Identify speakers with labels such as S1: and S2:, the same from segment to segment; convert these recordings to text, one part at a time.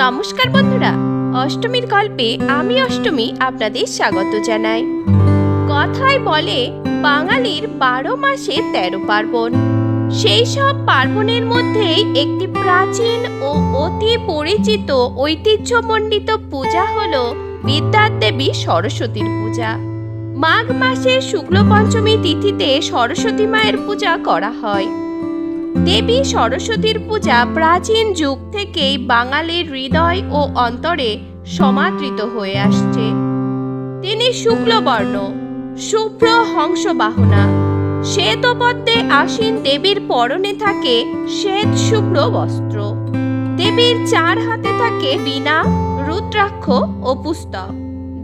S1: নমস্কার বন্ধুরা, অষ্টমীর গল্পে আমি অষ্টমী আপনাদের স্বাগত জানাই। কথায় বলে, বাঙালির বারো মাসে তেরো পার্বণ। সেই সব পার্বণের মধ্যেই একটি প্রাচীন ও অতি পরিচিত ঐতিহ্যমণ্ডিত পূজা হল বিদ্যার দেবী সরস্বতীর পূজা। মাঘ মাসে শুক্ল পঞ্চমী তিথিতে সরস্বতী মায়ের পূজা করা হয়। দেবী সরস্বতীর পূজা প্রাচীন যুগ থেকেই বাঙালির হৃদয় ও অন্তরে সমাদৃত হয়ে আসছে। তিনি শুক্লবর্ণ, শুভ্র হংস বাহনা শ্বেতপদ্মে আসীন দেবীর পরনে থাকে শ্বেত শুভ্র বস্ত্র। দেবীর চার হাতে থাকে বীণা, রুদ্রাক্ষ ও পুস্তক।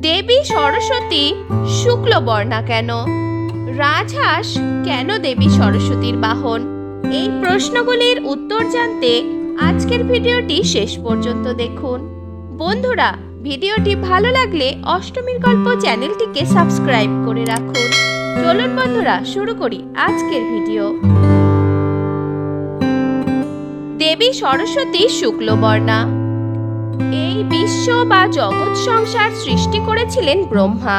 S1: দেবী সরস্বতী শুক্লবর্ণা কেন? রাজহাঁস কেন দেবী সরস্বতীর বাহন? এই প্রশ্নগুলির উত্তর জানতে আজকের ভিডিওটি শেষ পর্যন্ত দেখুন। বন্ধুরা, ভিডিওটি ভালো লাগলে অষ্টমীর গল্প চ্যানেলটিকে সাবস্ক্রাইব করে রাখুন। চলুন বন্ধুরা, শুরু করি আজকের ভিডিও। দেবী সরস্বতী শুক্লবর্ণা। এই বিশ্ব বা জগৎ সংসার সৃষ্টি করেছিলেন ব্রহ্মা,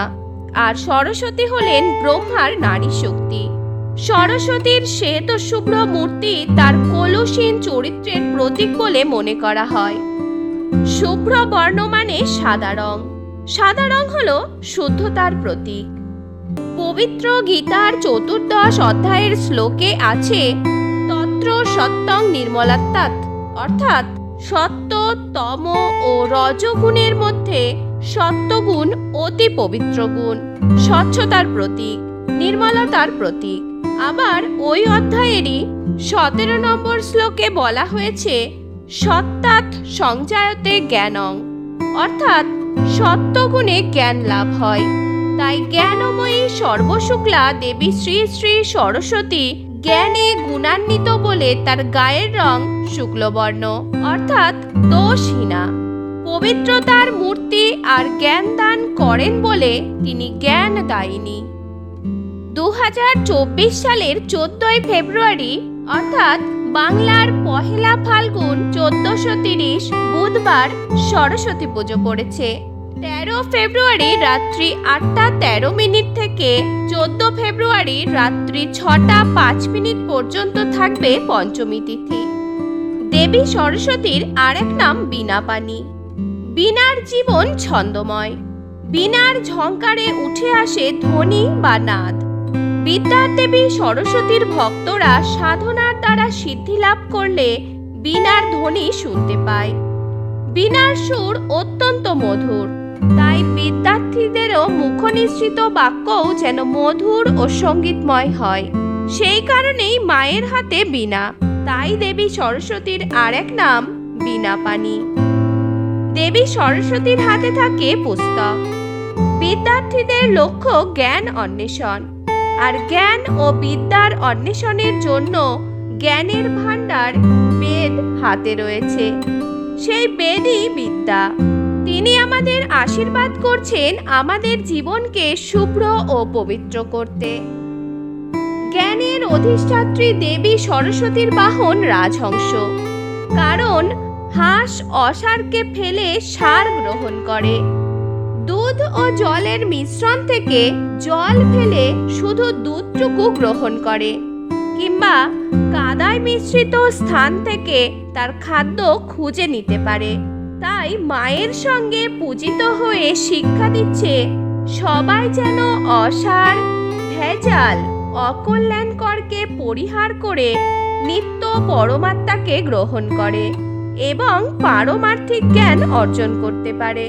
S1: আর সরস্বতী হলেন ব্রহ্মার নারী শক্তি সরস্বতীর শ্বেত শুভ্র মূর্তি তার কলুষীন চরিত্রের প্রতীক বলে মনে করা হয়। শুভ্র বর্ণ মানে সাদা রং। সাদা রং হল শুদ্ধতার প্রতীক। পবিত্র গীতার চতুর্দশ অধ্যায়ের শ্লোকে আছে, তত্র সত্যং নির্মলাত্মাত অর্থাৎ সত্য, তম ও রজগুণের মধ্যে সত্যগুণ অতি পবিত্র গুণ স্বচ্ছতার প্রতীক, নির্মলতার প্রতীক। আবার ওই অধ্যায়েরই সতেরো নম্বর শ্লোকে বলা হয়েছে সত্যাৎ সংজায়তে জ্ঞানং। অর্থাৎ সত্যগুণে জ্ঞান লাভ হয়। তাই জ্ঞানময়ী সর্বশুক্লা দেবী শ্রী শ্রী সরস্বতী জ্ঞানে গুণান্বিত বলে তার গায়ের রং শুক্লবর্ণ, অর্থাৎ দোষহীনা। পবিত্রতার মূর্তি আর জ্ঞান দান করেন বলে তিনি জ্ঞান দায়িনী দু হাজার চব্বিশ সালের চোদ্দই ফেব্রুয়ারি, অর্থাৎ বাংলার পহেলা ফাল্গুন চোদ্দশো তিরিশ বুধবার সরস্বতী পুজো পড়েছে। তেরো ফেব্রুয়ারি রাত্রি আটটা তেরো মিনিট থেকে চোদ্দ ফেব্রুয়ারি রাত্রি ছটা পাঁচ মিনিট পর্যন্ত থাকবে পঞ্চমী তিথি। দেবী সরস্বতীর আরেক নাম বীণাপানি বিনার জীবন ছন্দময়। বীণার ঝংকারে উঠে আসে ধ্বনি বা নাদ। বিদ্যার দেবী সরস্বতীর ভক্তরা সাধনার দ্বারা সিদ্ধি লাভ করলে বীণার ধ্বনি শুনতে পায়। বীণার সুর অত্যন্ত মধুর, তাই বিদ্যার্থীদেরও মুখনিসৃত বাক্যও যেন মধুর ও সঙ্গীতময় হয়। সেই কারণেই মায়ের হাতে বীণা তাই দেবী সরস্বতীর আরেক নাম বীণাপানি দেবী সরস্বতীর হাতে থাকে পুস্তক। বিদ্যার্থীদের লক্ষ্য জ্ঞান অন্বেষণ। আর জ্ঞান ও বিদ্যার অন্বেষণের জন্য জ্ঞানের ভাণ্ডার বেদ হাতে রয়েছে। সেই বেদই বিদ্যা। তিনি আমাদের আশীর্বাদ করছেন আমাদের জীবনকে শুভ্র ও পবিত্র করতে। জ্ঞানের অধিষ্ঠাত্রী দেবী সরস্বতীর বাহন রাজহংস। কারণ হাঁস অসারকে ফেলে সার গ্রহণ করে। দুধ ও জলের মিশ্রণ থেকে জল ফেলে শুধু দুধটুকু গ্রহণ করে, কিংবা কাদায় মিশ্রিত স্থান থেকে তার খাদ্য খুঁজে নিতে পারে। তাই মায়ের সঙ্গে পূজিত হয়ে শিক্ষা দিচ্ছে, সবাই যেন অসার ভেজাল, অকল্যাণকরকে পরিহার করে নিত্য পরমাত্মাকে গ্রহণ করে এবং পারমার্থিক জ্ঞান অর্জন করতে পারে।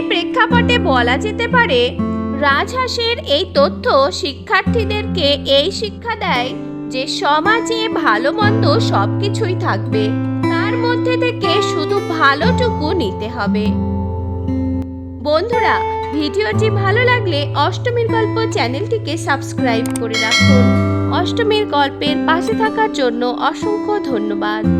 S1: সেই প্রেক্ষাপটে বলা যেতে পারে, রাজহাঁসের এই তথ্য শিক্ষার্থীদেরকে এই শিক্ষা দেয় যে সমাজে ভালো মন্দ সব কিছুই থাকবে। তার মধ্যে থেকে শুধু ভালোটুকু নিতে হবে। বন্ধুরা, ভিডিওটি ভালো লাগলে অষ্টমীর গল্প চ্যানেলটিকে সাবস্ক্রাইব করে রাখুন। অষ্টমীর গল্পের পাশে থাকার জন্য অসংখ্য ধন্যবাদ।